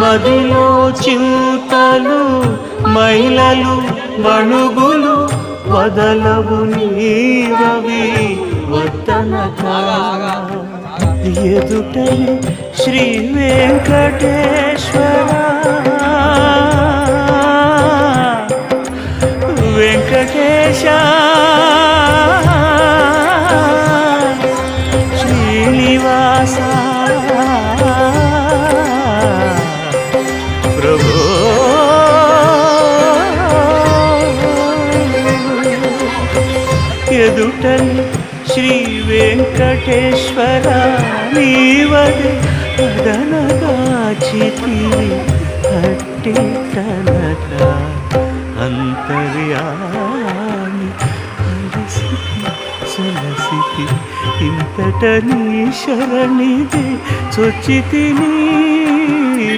మదిలో చింతలు మైలలు వణుగులు వదలవు నీరవి వద్దనక ఎదుటనే శ్రీ వెంకటేశ్వర. వెంకటేశ ఎదుటని శ్రీ వెంకటేశ్వర నీవది అదనగాచితి అట్టి కనక అంతర్యామి అలసితి సలసితి ఇంతట నీ శరణిది చొచ్చితి నీ